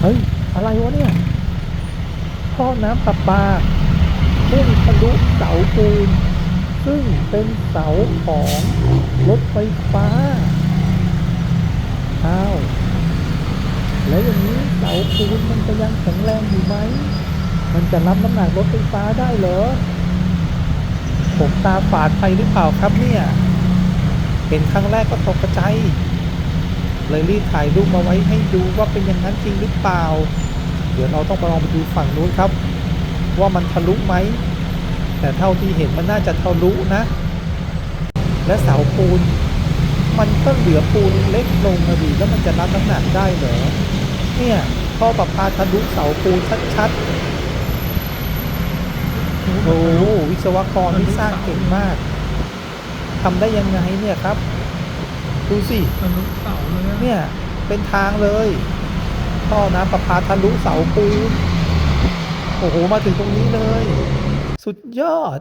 เฮ้ย อะไรวะเนี่ยท่อน้ำประปาพุ่งทะลุเสาปูนซึ่งเป็นเสาของรถไฟฟ้าอ้าวแล้วอย่างนี้เสาปูนมันจะยังแข็งแรงอยู่ไหม มันจะรับน้ำหนักรถไฟฟ้าได้เหรอ ผมตาฝาดไปหรือเปล่าครับเนี่ย เห็นครั้งแรกก็ตกใจ เลยรีบถ่ายรูปมาไว้ให้ดูว่าเป็นอย่างนั้นจริงหรือเปล่า เดี๋ยวเราต้องไปลองไปดูฝั่งนู้นครับ ว่ามันทะลุไหม แต่เท่าที่เห็นมันน่าจะทะลุนะ และเสาปูน มันก็เหลือปูนเล็กลงนะดีแล้วมันจะรับน้ำหนักได้เหรอ เนี่ยท่อประปาทะลุเสาปูนชัดๆ โอ้วิศวกรที่สร้างเก่งมากทำได้ยังไงเนี่ยครับ ดูสิทะลุเสาเลยอะเนี่ย เป็นทางเลยท่อน้ำประปาทะลุเสาปูนโอ้โห มาถึงตรงนี้เลย สุดยอด